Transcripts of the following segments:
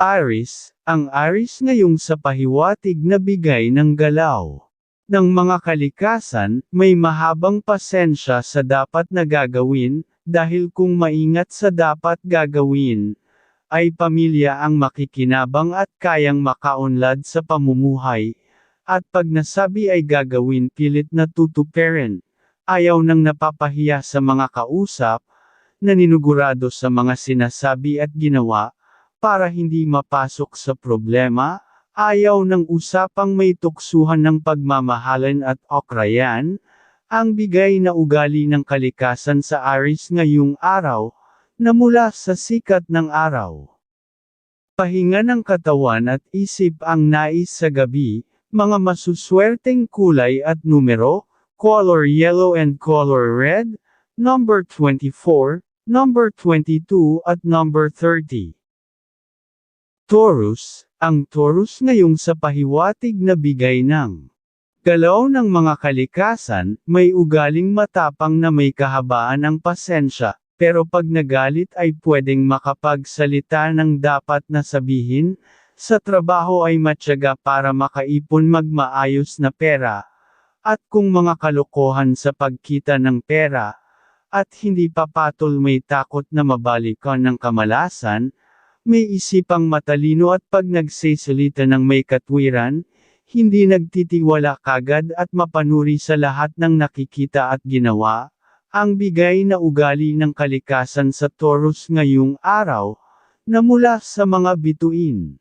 Aris, ang Aris ngayong sa pahiwatig na bigay ng galaw. Ng mga kalikasan, may mahabang pasensya sa dapat na gagawin, dahil kung maingat sa dapat gagawin, ay pamilya ang makikinabang at kayang makaunlad sa pamumuhay, at pag nasabi ay gagawin pilit na tutuperin, ayaw nang napapahiya sa mga kausap, naninugurado sa mga sinasabi at ginawa, para hindi mapasok sa problema, ayaw ng usapang may tuksuhan ng pagmamahalan at okrayan, ang bigay na ugali ng kalikasan sa Aris ngayong araw, na mula sa sikat ng araw. Pahinga ng katawan at isip ang nais sa gabi, mga masuswerteng kulay at numero, color yellow and color red, number 24, number 22 at number 30. Taurus, ang Taurus ngayong sa pahiwatig na bigay ng galaw ng mga kalikasan, may ugaling matapang na may kahabaan ang pasensya, pero pag nagalit ay pwedeng makapagsalita ng dapat na sabihin, sa trabaho ay matyaga para makaipon magmaayos na pera, at kung mga kalokohan sa pagkita ng pera, at hindi papatol may takot na mabalikan ng kamalasan, may isipang matalino at pag nagsisalita ng may katwiran, hindi nagtitiwala kagad at mapanuri sa lahat ng nakikita at ginawa, ang bigay na ugali ng kalikasan sa Taurus ngayong araw, na mula sa mga bituin.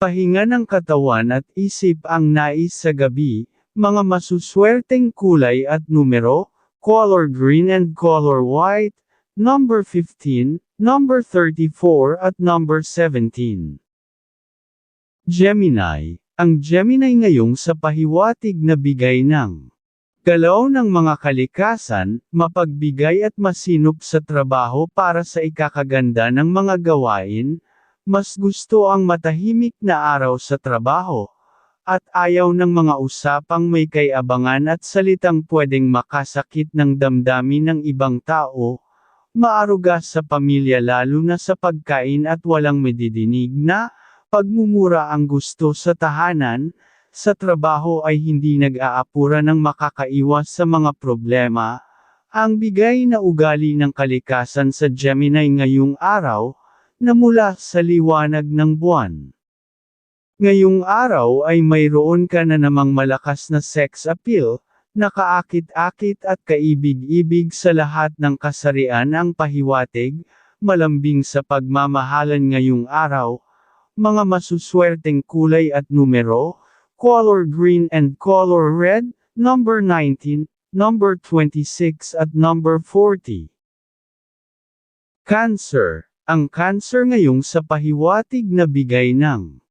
Pahinga ng katawan at isip ang nais sa gabi, mga masuswerteng kulay at numero, color green and color white, number 15, number 34 at number 17. Gemini, ang Gemini ngayong sa pahiwatig na bigay ng galaw ng mga kalikasan, mapagbigay at masinop sa trabaho para sa ikakaganda ng mga gawain, mas gusto ang matahimik na araw sa trabaho, at ayaw ng mga usapang may kayabangan at salitang pwedeng makasakit ng damdamin ng ibang tao, maaruga sa pamilya lalo na sa pagkain at walang medidinig na, pagmumura ang gusto sa tahanan, sa trabaho ay hindi nag-aapura ng makakaiwas sa mga problema, ang bigay na ugali ng kalikasan sa Gemini ngayong araw, na mula sa liwanag ng buwan. Ngayong araw ay mayroon ka na namang malakas na sex appeal, Nakaakit-akit at kaibig-ibig sa lahat ng kasarian ang pahiwatig, malambing sa pagmamahalan ngayong araw, mga masuswerteng kulay at numero, color green and color red, number 19, number 26 at number 40. Cancer, ang cancer ngayong sa pahiwatig na bigay ng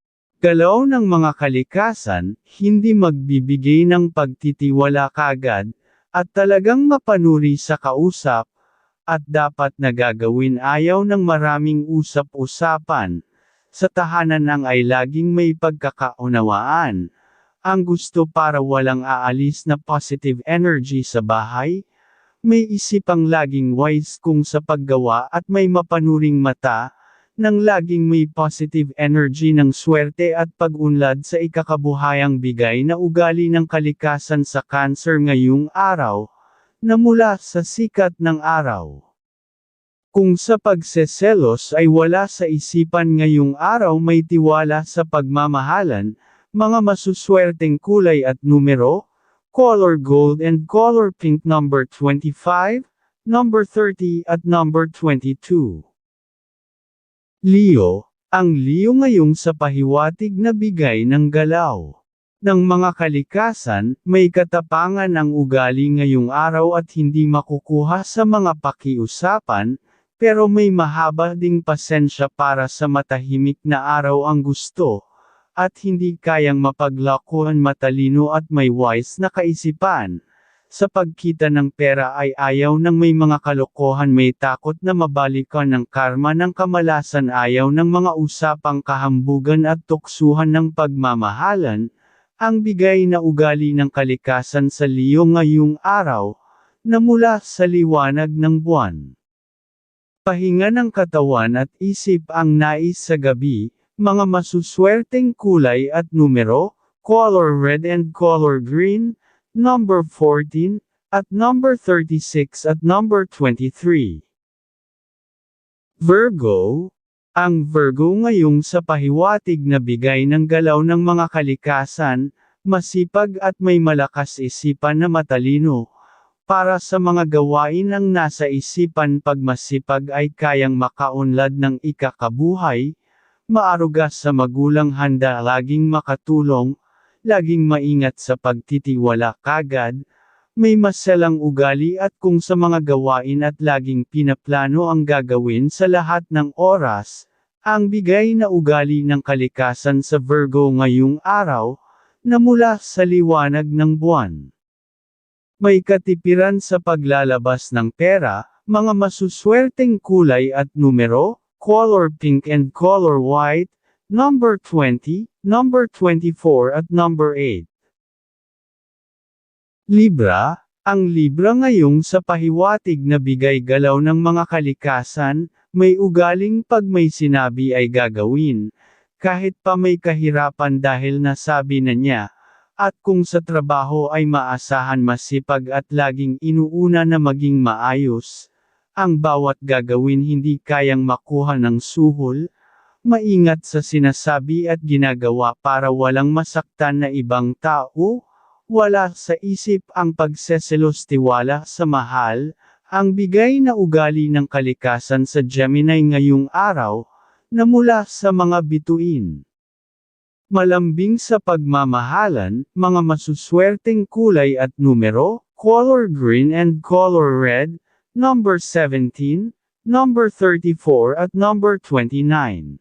Galaw ng mga kalikasan, hindi magbibigay ng pagtitiwala kagad, at talagang mapanuri sa kausap, at dapat na gagawin ayaw ng maraming usap-usapan. Sa tahanan ang ay laging may pagkakaunawaan. Ang gusto para walang aalis na positive energy sa bahay, may isipang laging wise kung sa paggawa at may mapanuring mata, nang laging may positive energy ng swerte at pag-unlad sa ikakabuhayang bigay na ugali ng kalikasan sa cancer ngayong araw, na mula sa sikat ng araw. Kung sa pagseselos ay wala sa isipan ngayong araw may tiwala sa pagmamahalan, mga masuswerteng kulay at numero, color gold and color pink number 25, number 30 at number 22. Leo, ang Leo ngayong sa pahiwatig na bigay ng galaw. Ng mga kalikasan, may katapangan ang ugali ngayong araw at hindi makukuha sa mga pakiusapan, pero may mahaba ding pasensya para sa matahimik na araw ang gusto, at hindi kayang mapaglakuan matalino at may wise na kaisipan, sa pagkita ng pera ay ayaw ng may mga kalokohan may takot na mabalikan ng karma ng kamalasan ayaw ng mga usapang kahambugan at tuksuhan ng pagmamahalan, ang bigay na ugali ng kalikasan sa Leo ngayong araw, na mula sa liwanag ng buwan. Pahinga ng katawan at isip ang nais sa gabi, mga masuswerteng kulay at numero, color red and color green, number 14, at number 36 at number 23. Virgo, ang Virgo ngayong sa pahiwatig na bigay ng galaw ng mga kalikasan, masipag at may malakas isipan na matalino, para sa mga gawain ang nasa isipan pag masipag ay kayang makaunlad ng ikakabuhay, maaruga sa magulang handa laging makatulong, laging maingat sa pagtitiwala kagad, may maselang ugali at kung sa mga gawain at laging pinaplano ang gagawin sa lahat ng oras, ang bigay na ugali ng kalikasan sa Virgo ngayong araw, na mula sa liwanag ng buwan. May katipiran sa paglalabas ng pera, mga masuswerteng kulay at numero, color pink and color white, number 20, number 24 at number 8. Libra, ang Libra ngayong sa pahiwatig na bigay galaw ng mga kalikasan, may ugaling pag may sinabi ay gagawin, kahit pa may kahirapan dahil nasabi na niya, at kung sa trabaho ay maasahan masipag at laging inuuna na maging maayos, ang bawat gagawin hindi kayang makuha ng suhol, maingat sa sinasabi at ginagawa para walang masaktan na ibang tao, wala sa isip ang pagseselos tiwala sa mahal, ang bigay na ugali ng kalikasan sa Gemini ngayong araw, na mula sa mga bituin. Malambing sa pagmamahalan, mga masuswerteng kulay at numero, color green and color red, number 17, number 34 at number 29.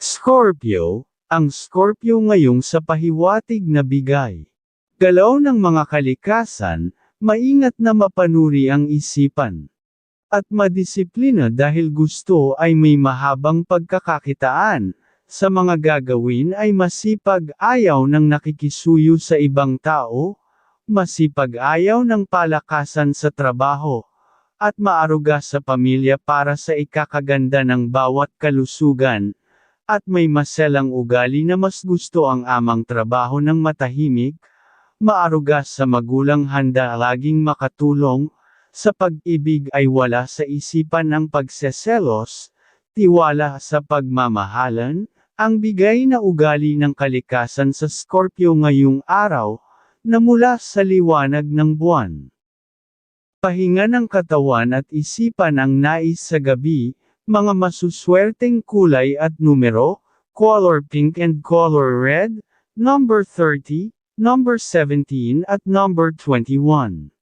Scorpio, ang Scorpio ngayong sa pahiwatig na bigay. Galaw ng mga kalikasan, maingat na mapanuri ang isipan. At madisiplina dahil gusto ay may mahabang pagkakakitaan, sa mga gagawin ay masipag ayaw ng nakikisuyo sa ibang tao, masipag ayaw ng palakasan sa trabaho, at maaruga sa pamilya para sa ikakaganda ng bawat kalusugan, at may maselang ugali na mas gusto ang amang trabaho ng matahimik, maaruga sa magulang handa laging makatulong, sa pag-ibig ay wala sa isipan ang pagseselos, tiwala sa pagmamahalan, ang bigay na ugali ng kalikasan sa Scorpio ngayong araw, na mula sa liwanag ng buwan. Pahinga ng katawan at isipan ang nais sa gabi, mga masuswerteng kulay at numero, color pink and color red, number 30, number 17 at number 21.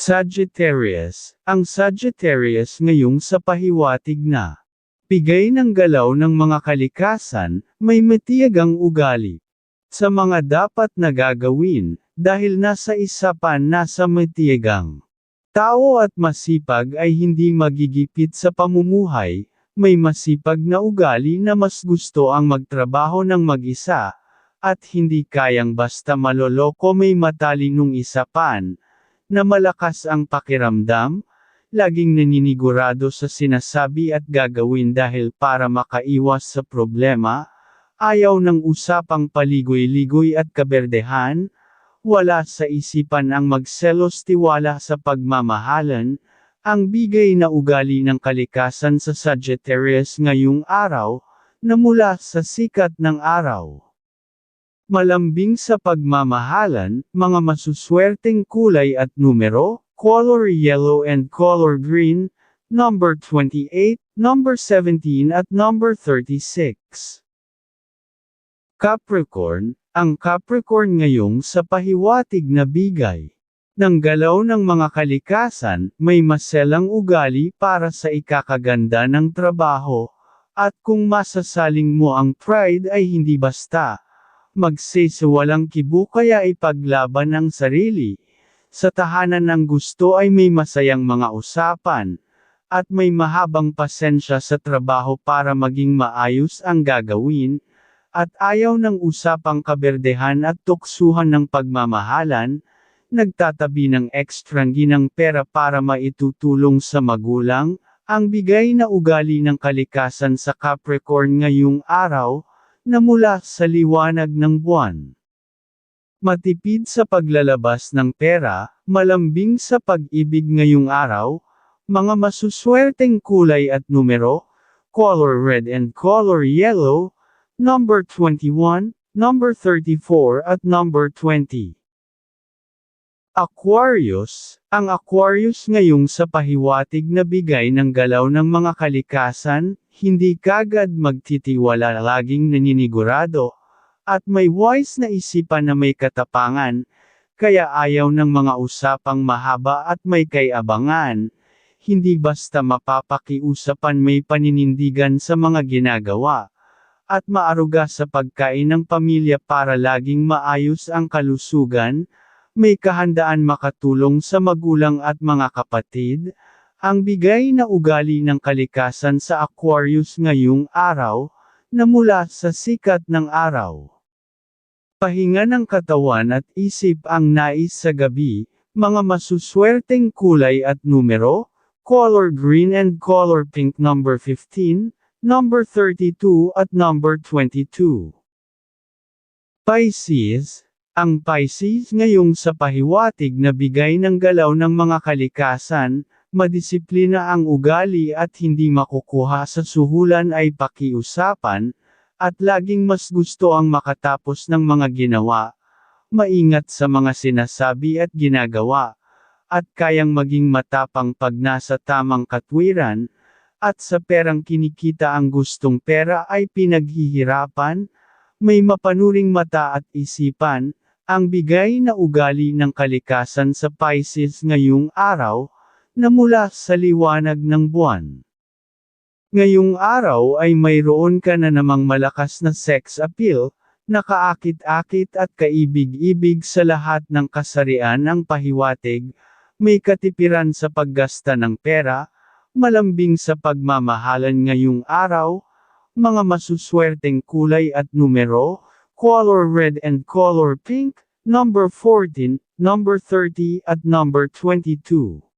Sagittarius, ang Sagittarius ngayong sa pahiwatig na Bigay ng galaw ng mga kalikasan, may matiyagang ugali. Sa mga dapat na gagawin, dahil nasa isa pa nasa matiyagang. Tao at masipag ay hindi magigipit sa pamumuhay, may masipag na ugali na mas gusto ang magtrabaho ng mag-isa, at hindi kayang basta maloloko may matalinong isapan, na malakas ang pakiramdam, laging naninigurado sa sinasabi at gagawin dahil para makaiwas sa problema, ayaw ng usapang paligoy-ligoy at kaberdehan, wala sa isipan ang magselos tiwala sa pagmamahalan, ang bigay na ugali ng kalikasan sa Sagittarius ngayong araw, na mula sa sikat ng araw. Malambing sa pagmamahalan, mga masuswerteng kulay at numero, color yellow and color green, number 28, number 17 at number 36. Capricorn, ang Capricorn ngayong sa pahiwatig na bigay. Ng galaw ng mga kalikasan, may maselang ugali para sa ikakaganda ng trabaho, at kung masasaling mo ang pride ay hindi basta, magsesawalang kibu kaya ipaglaban ang sarili, sa tahanan ng gusto ay may masayang mga usapan, at may mahabang pasensya sa trabaho para maging maayos ang gagawin, at ayaw ng usapang kaberdehan at tuksuhan ng pagmamahalan, nagtatabi ng ekstrang ginang pera para maitutulong sa magulang, ang bigay na ugali ng kalikasan sa Capricorn ngayong araw, na mula sa liwanag ng buwan. Matipid sa paglalabas ng pera, malambing sa pag-ibig ngayong araw, mga masuswerteng kulay at numero, color red and color yellow, number 21, number 34 at number 20. Aquarius, ang Aquarius ngayong sa pahiwatig na bigay ng galaw ng mga kalikasan, hindi kagad magtitiwala laging naninigurado, at may wise na isipan na may katapangan, kaya ayaw ng mga usapang mahaba at may kayabangan, hindi basta mapapakiusapan may paninindigan sa mga ginagawa, at maaruga sa pagkain ng pamilya para laging maayos ang kalusugan, may kahandaan makatulong sa magulang at mga kapatid, ang bigay na ugali ng kalikasan sa Aquarius ngayong araw, na mula sa sikat ng araw. Pahinga ng katawan at isip ang nais sa gabi, mga masuswerteng kulay at numero, color green and color pink number 15, number 32 at number 22. Pisces, ang Pisces ngayong sa pahiwatig na bigay ng galaw ng mga kalikasan, madisiplina ang ugali at hindi makukuha sa suhulan ay pakiusapan, at laging mas gusto ang makatapos ng mga ginawa, maingat sa mga sinasabi at ginagawa, at kayang maging matapang pag nasa tamang katwiran, at sa perang kinikita ang gustong pera ay pinaghihirapan, may mapanuring mata at isipan, ang bigay na ugali ng kalikasan sa Pisces ngayong araw, na mula sa liwanag ng buwan. Ngayong araw ay mayroon ka na namang malakas na sex appeal, nakaakit-akit at kaibig-ibig sa lahat ng kasarian ang pahiwatig, may katipiran sa paggasta ng pera, malambing sa pagmamahalan ngayong araw, mga masuswerteng kulay at numero, color red and color pink, number 14, number 30 at number 22.